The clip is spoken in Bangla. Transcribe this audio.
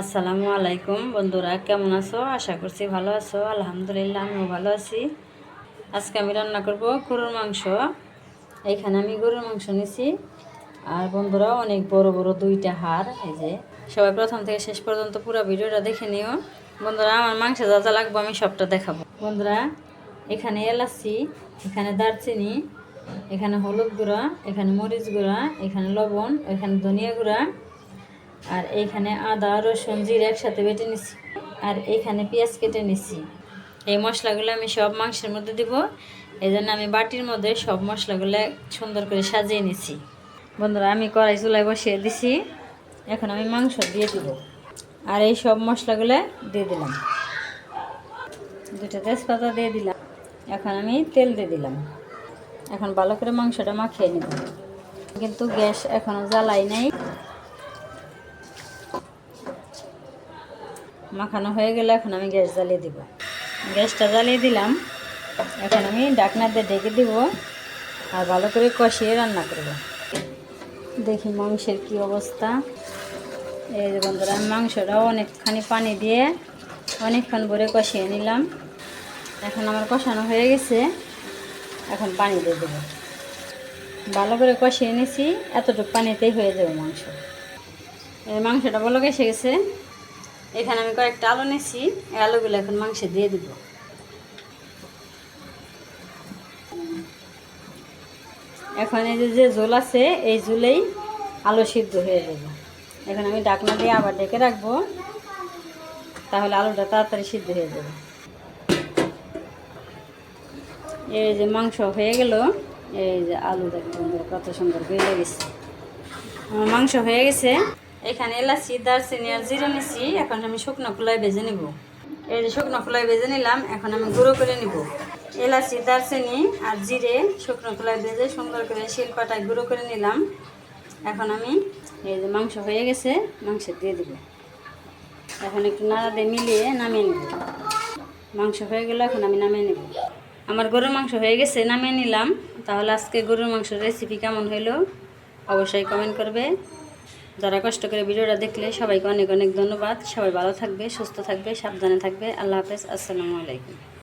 আসসালামু আলাইকুম বন্ধুরা, কেমন আছো? আশা করছি ভালো আছো। আলহামদুলিল্লাহ, আমিও ভালো আছি। আজকে আমি রান্না করব গরুর মাংস। এইখানে আমি গরুর মাংস নিছি। আর বন্ধুরা, অনেক বড় বড় দুইটা হাড়, এই যে। সবাই প্রথম থেকে শেষ পর্যন্ত পুরো ভিডিওটা দেখে নিও। বন্ধুরা, আমার মাংস যা যা লাগবে আমি সবটা দেখাবো। বন্ধুরা, এখানে এলাচি, এখানে দারচিনি, এখানে হলুদ গুঁড়া, এখানে মরিচ গুঁড়া, এখানে লবণ, এখানে ধনিয়া গুঁড়া আর এইখানে আদা, রসুন, জিরা একসাথে বেটে নিছি। আর এইখানে পেঁয়াজ কেটে নিছি। এই মশলাগুলো আমি সব মাংসের মধ্যে দিব। এই জন্য আমি বাটির মধ্যে সব মশলাগুলো সুন্দর করে সাজিয়ে নিছি। বন্ধুরা, আমি কড়াই চুলায় বসিয়ে দিছি। এখন আমি মাংস দিয়ে দিব। আর এই সব মশলাগুলো দিয়ে দিলাম। দুটো তেজপাতা দিয়ে দিলাম। এখন আমি তেল দিয়ে দিলাম। এখন ভালো করে মাংসটা মাখিয়ে নিব। কিন্তু গ্যাস এখনও জ্বালাই নাই। মাখানো হয়ে গেলে এখন আমি গ্যাস জ্বালিয়ে দিব। গ্যাসটা জ্বালিয়ে দিলাম। এখন আমি ডাকনা দিয়ে ঢেকে দিব আর ভালো করে কষিয়ে রান্না করব। দেখি মাংসের কি অবস্থা। এই যে বন্ধুরা মাংসটাও অনেকখানি পানি দিয়ে অনেকক্ষণ ভরে কষিয়ে নিলাম। এখন আমার কষানো হয়ে গেছে। এখন পানি দিয়ে দেবো। ভালো করে কষিয়ে নিছি। এতটুকু পানিতেই হয়ে যাবে মাংস। এই মাংসটা ভালো এসে গেছে। এখানে আমি কয়েকটা আলু নিয়েছি এই আলুগুলো এখন মাংসে দিয়ে দিব। এখন এই যে ঝোল আছে, এই ঝোলেই আলু সিদ্ধ হয়ে যাবে। এখন আমি ডাকনা দিয়ে আবার ডেকে রাখব। তাহলে আলুটা তাড়াতাড়ি সিদ্ধ হয়ে যাবে। এই যে মাংস হয়ে গেল। এই যে আলু দেখতে কত সুন্দর গলে গেছে। মাংস হয়ে গেছে। এখানে এলাচি, দারচিনি আর জিরে নিছি। এখন আমি শুকনো খোলায় ভেজে নিব। এই যে শুকনো খোলায় ভেজে নিলাম, এখন আমি গুঁড়ো করে নিব। এলাচি, দারচিনি আর জিরে শুকনো খোলায় ভেজে সুন্দর করে শিলপাটায় গুঁড়ো করে নিলাম। এখন আমি এই যে মাংস হয়ে গেছে, মাংস দিয়ে দিব। এখন একটু নাড়া দিয়ে মিলিয়ে নামিয়ে নেব। মাংস হয়ে গেলে, এখন আমি নামিয়ে নেব। আমার গরুর মাংস হয়ে গেছে, নামিয়ে নিলাম। তাহলে আজকে গরুর মাংসের রেসিপি কেমন হইল অবশ্যই কমেন্ট করবে। যারা কষ্ট করে ভিডিওটা দেখলে সবাইকে অনেক অনেক ধন্যবাদ। সবাই ভালো থাকবে, সুস্থ থাকবে, সাবধানে থাকবে। আল্লাহ হাফেজ, আসসালামু আলাইকুম।